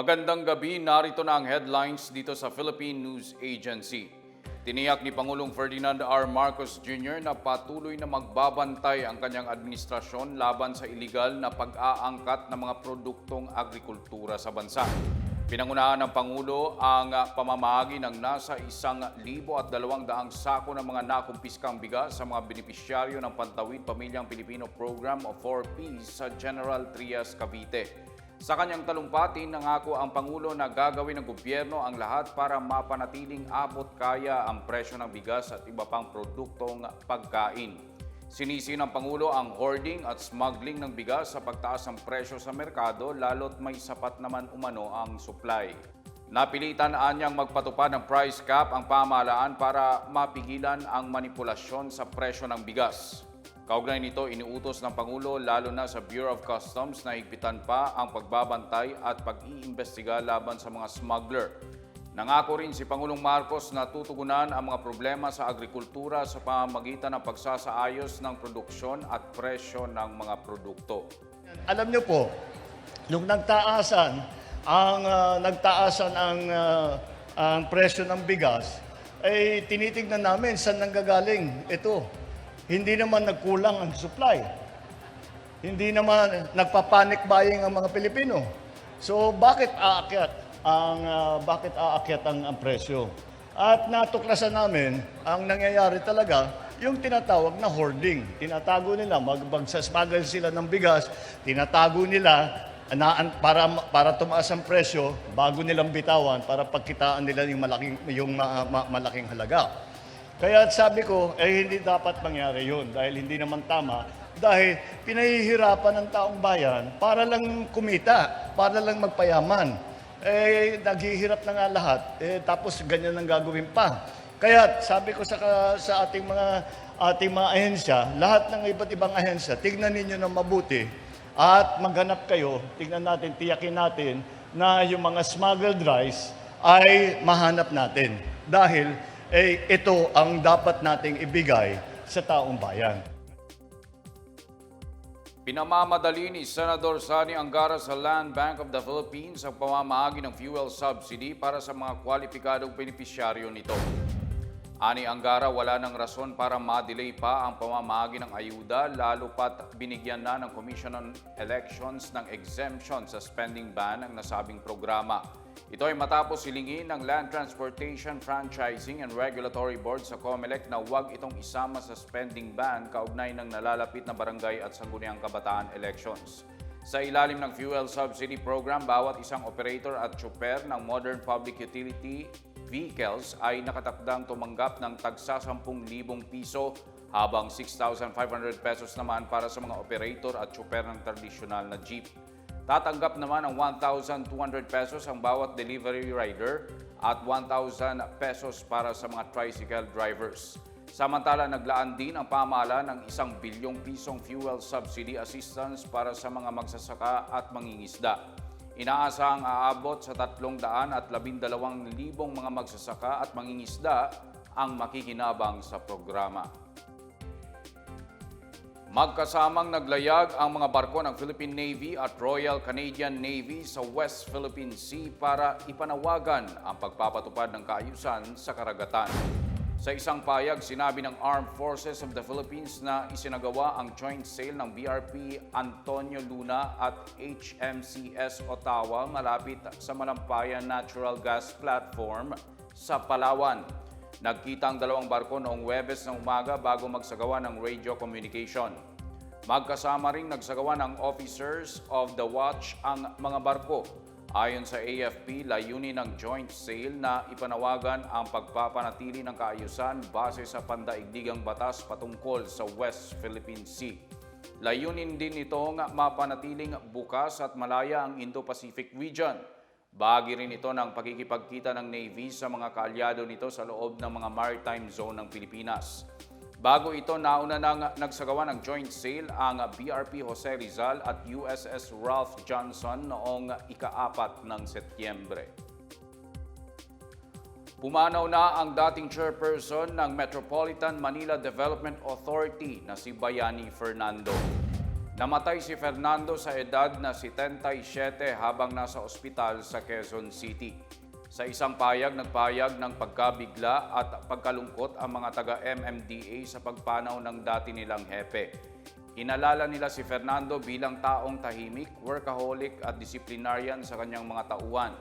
Magandang gabi, narito na ang headlines dito sa Philippine News Agency. Tiniyak ni Pangulong Ferdinand R. Marcos Jr. na patuloy na magbabantay ang kanyang administrasyon laban sa iligal na pag-aangkat ng mga produktong agrikultura sa bansa. Pinangunahan ng Pangulo ang ah, pamamahagi ng nasa isang libo at dalawang daang sako ng mga nakumpiskang bigas sa mga benepisyaryo ng Pantawid Pamilyang Pilipino Program of 4Ps sa General Trias, Cavite. Sa kanyang talumpati, nangako ang Pangulo na gagawin ng gobyerno ang lahat para mapanatiling abot kaya ang presyo ng bigas at iba pang produktong pagkain. Sinisi ng Pangulo ang hoarding at smuggling ng bigas sa pagtaas ng presyo sa merkado lalo't may sapat naman umano ang supply. Napilitan anyang magpatupad ng price cap ang pamahalaan para mapigilan ang manipulasyon sa presyo ng bigas. Kaugnay nito, iniutos ng Pangulo lalo na sa Bureau of Customs na higpitan pa ang pagbabantay at pag-iimbestiga laban sa mga smuggler. Nangako rin si Pangulong Marcos na tutugunan ang mga problema sa agrikultura sa pamamagitan ng pagsasaayos ng produksyon at presyo ng mga produkto. Alam niyo po, nung nagtaasan ang ah, nagtaasan ang ah, ang presyo ng bigas, ay tinitingnan namin saan nanggagaling ito. Hindi naman nagkulang ang supply. Hindi naman nagpa-panic buying ang mga Pilipino. So bakit aakyat ang ah, bakit aakyat ang, ang presyo? At natuklasan namin ang nangyayari talaga yung tinatawag na hoarding. Tinatago nila, magbagsaspagal sila ng bigas, tinatago nila na, para para tumaas ang presyo bago nilang bitawan para pagkitaan nila yung malaking yung ma- ma- malaking halaga. Kaya sabi ko, eh hindi dapat mangyari yun dahil hindi naman tama. Dahil pinahihirapan ng taong bayan para lang kumita, para lang magpayaman. Eh, naghihirap na nga lahat, eh, tapos ganyan ang gagawin pa. Kaya sabi ko sa, sa ating mga ating mga ahensya, lahat ng iba't ibang ahensya, tignan ninyo ng mabuti at maghanap kayo, tignan natin, tiyakin natin na yung mga smuggled rice ay mahanap natin. Dahil eh, ito ang dapat nating ibigay sa taong bayan. Pinamamadali ni Senador Sani Angara sa Land Bank of the Philippines ang pamamahagi ng fuel subsidy para sa mga kwalipikadong benepisyaryo nito. Ani Angara, wala ng rason para ma-delay pa ang pamamahagi ng ayuda lalo pat binigyan na ng Commission on Elections ng exemption sa spending ban ang nasabing programa. Ito ay matapos silingin ng Land Transportation, Franchising and Regulatory Board sa COMELEC na huwag itong isama sa spending ban kaugnay ng nalalapit na barangay at sangguniang kabataan elections. Sa ilalim ng fuel subsidy program, bawat isang operator at tsuper ng modern public utility vehicles ay nakatakdang tumanggap ng tagsa 10,000 piso habang 6,500 pesos naman para sa mga operator at tsuper ng tradisyonal na jeep. Tatanggap naman ng 1,200 pesos ang bawat delivery rider at 1,000 pesos para sa mga tricycle drivers. Samantala, naglaan din ang pamahala ng isang bilyong pisong fuel subsidy assistance para sa mga magsasaka at mangingisda. Inaasahang aabot sa 300 at 12,000 mga magsasaka at mangingisda ang makikinabang sa programa. Magkasamang naglayag ang mga barko ng Philippine Navy at Royal Canadian Navy sa West Philippine Sea para ipanawagan ang pagpapatupad ng kaayusan sa karagatan. Sa isang payag, sinabi ng Armed Forces of the Philippines na isinagawa ang joint sale ng BRP Antonio Luna at HMCS Ottawa malapit sa Malampayan Natural Gas Platform sa Palawan. Nagkita ang dalawang barko noong Webes ng umaga bago magsagawa ng radio communication. Magkasama ring nagsagawa ng officers of the watch ang mga barko. Ayon sa AFP, layunin ng joint sale na ipanawagan ang pagpapanatili ng kaayusan base sa pandaigdigang batas patungkol sa West Philippine Sea. Layunin din itong mapanatiling bukas at malaya ang Indo-Pacific region. Bahagi rin ito ng pakikipagkita ng Navy sa mga kaalyado nito sa loob ng mga maritime zone ng Pilipinas. Bago ito, nauna nang nagsagawa ng joint sale ang BRP Jose Rizal at USS Ralph Johnson noong ikaapat ng Setyembre. Pumanaw na ang dating chairperson ng Metropolitan Manila Development Authority na si Bayani Fernando. Namatay si Fernando sa edad na 77 habang nasa ospital sa Quezon City. Sa isang payag, nagpayag ng pagkabigla at pagkalungkot ang mga taga-MMDA sa pagpanaw ng dati nilang hepe. Inalala nila si Fernando bilang taong tahimik, workaholic at disciplinarian sa kanyang mga tauhan.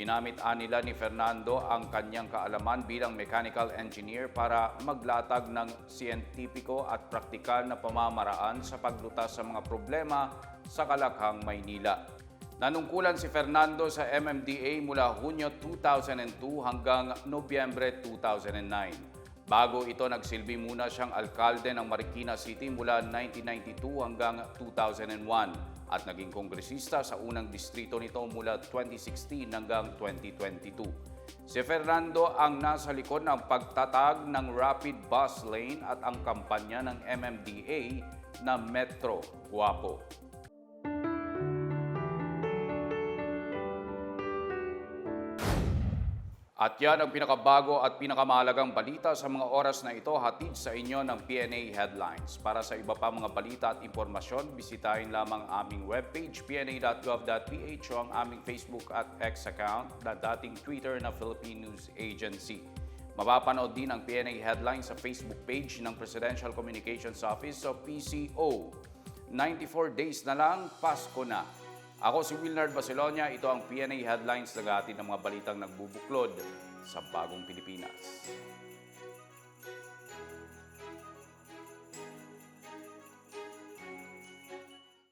Ginamit nila ni Fernando ang kanyang kaalaman bilang mechanical engineer para maglatag ng siyentipiko at praktikal na pamamaraan sa paglutas sa mga problema sa Kalakhang, Maynila. Nanungkulan si Fernando sa MMDA mula Hunyo 2002 hanggang Nobyembre 2009. Bago ito, nagsilbi muna siyang alkalde ng Marikina City mula 1992 hanggang 2001 at naging kongresista sa unang distrito nito mula 2016 hanggang 2022. Si Fernando ang nasa likod ng pagtatag ng Rapid Bus Lane at ang kampanya ng MMDA na Metro Guapo. At yan ang pinakabago at pinakamahalagang balita sa mga oras na ito hatid sa inyo ng PNA Headlines. Para sa iba pa mga balita at impormasyon, bisitahin lamang aming webpage pna.gov.ph o ang aming Facebook at X account na dating Twitter na Philippine News Agency. Mapapanood din ang PNA Headlines sa Facebook page ng Presidential Communications Office o PCO. 94 days na lang, Pasko na. Ako si Wilnard Baselonia, ito ang PNA Headlines na ng mga balitang nagbubuklod sa bagong Pilipinas.